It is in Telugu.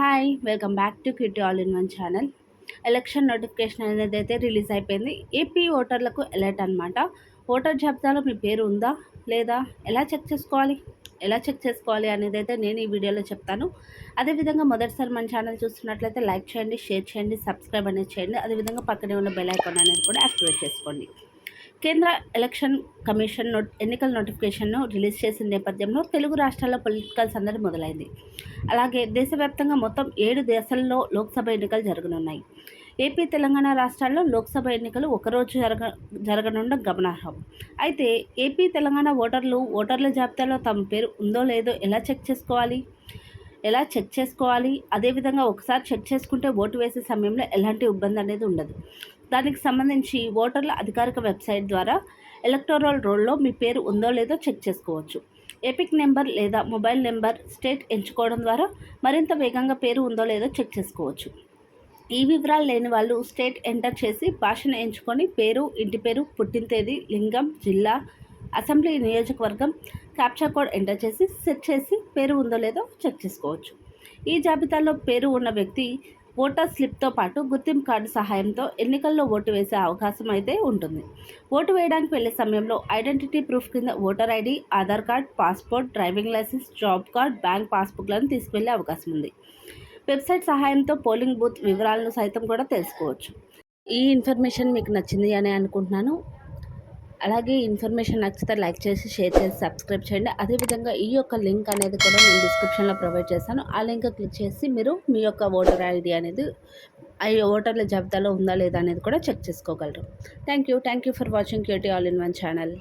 Hi welcome back to QT all in one channel election notification అనేది అయితే రిలీజ్ అయిపోయింది. ఏపీ ఓటర్లకు అలర్ట్ అనమాట ఓటర్ జాబితాలో మీ పేరు ఉందా? లేదా? ఎలా చెక్ చేసుకోవాలి? ఎలా చెక్ చేసుకోవాలి అనేది అయితే నేను ఈ వీడియోలో చెప్తాను. అదేవిధంగా మొదటిసారి మన ఛానల్ చూస్తున్నట్లయితే లైక్ చేయండి షేర్ చేయండి సబ్స్క్రైబ్ అనేది చేయండి. అదేవిధంగా పక్కనే ఉన్న బెల్ ఐకాన్ అనేది కూడా యాక్టివేట్ చేసుకోండి. కేంద్ర ఎలక్షన్ కమిషన్ నోట్ ఎన్నికల నోటిఫికేషన్ను రిలీజ్ చేసిన నేపథ్యంలో తెలుగు రాష్ట్రాల్లో పొలిటికల్ సందడి మొదలైంది. అలాగే దేశవ్యాప్తంగా మొత్తం ఏడు దేశాల్లో లోక్సభ ఎన్నికలు జరగనున్నాయి. ఏపీ తెలంగాణ రాష్ట్రాల్లో లోక్సభ ఎన్నికలు ఒకరోజు జరగ జరగనుండడం గమనార్హం. అయితే ఏపీ తెలంగాణ ఓటర్లు ఓటర్ల జాబితాలో తమ పేరు ఉందో లేదో ఎలా చెక్ చేసుకోవాలి? ఎలా చెక్ చేసుకోవాలి? అదేవిధంగా ఒకసారి చెక్ చేసుకుంటే ఓటు వేసే సమయంలో ఎలాంటి ఇబ్బంది అనేది ఉండదు. దానికి సంబంధించి ఓటర్ల అధికారిక వెబ్సైట్ ద్వారా ఎలక్టోరల్ రోల్లో మీ పేరు ఉందో లేదో చెక్ చేసుకోవచ్చు. ఎపిక్ నెంబర్ లేదా మొబైల్ నెంబర్ స్టేట్ ఎంచుకోవడం ద్వారా మరింత వేగంగా పేరు ఉందో లేదో చెక్ చేసుకోవచ్చు. ఈ వివరాలు లేని వాళ్ళు స్టేట్ ఎంటర్ చేసి భాషను ఎంచుకొని పేరు ఇంటి పేరు పుట్టిన తేదీ లింగం జిల్లా అసెంబ్లీ నియోజకవర్గం క్యాప్చా కోడ్ ఎంటర్ చేసి సెట్ చేసి పేరు ఉందో లేదో చెక్ చేసుకోవచ్చు. ఈ జాబితాలో పేరు ఉన్న వ్యక్తి ఓటర్ స్లిప్తో పాటు గుర్తింపు కార్డు సహాయంతో ఎన్నికల్లో ఓటు వేసే అవకాశం అయితే ఉంటుంది. ఓటు వేయడానికి వెళ్ళే సమయంలో ఐడెంటిటీ ప్రూఫ్ కింద voter ID Aadhaar card passport driving licence job card bank పాస్బుక్లను తీసుకువెళ్ళే అవకాశం ఉంది. వెబ్సైట్ సహాయంతో పోలింగ్ బూత్ వివరాలను సైతం కూడా తెలుసుకోవచ్చు. ఈ ఇన్ఫర్మేషన్ మీకు నచ్చింది అని అనుకుంటున్నాను. అలాగే ఇన్ఫర్మేషన్ నచ్చితే లైక్ చేసి షేర్ చేసి సబ్స్క్రైబ్ చేయండి. అదేవిధంగా ఈ యొక్క లింక్ అనేది కూడా నేను డిస్క్రిప్షన్లో ప్రొవైడ్ చేస్తాను. ఆ లింక్ క్లిక్ చేసి మీరు మీ యొక్క ఓటర్ ఐడి అనేది ఆ ఓటర్ల జాబితాలో ఉందా లేదా అనేది కూడా చెక్ చేసుకోగలరు. Thank you thank you for watching QT all in one channel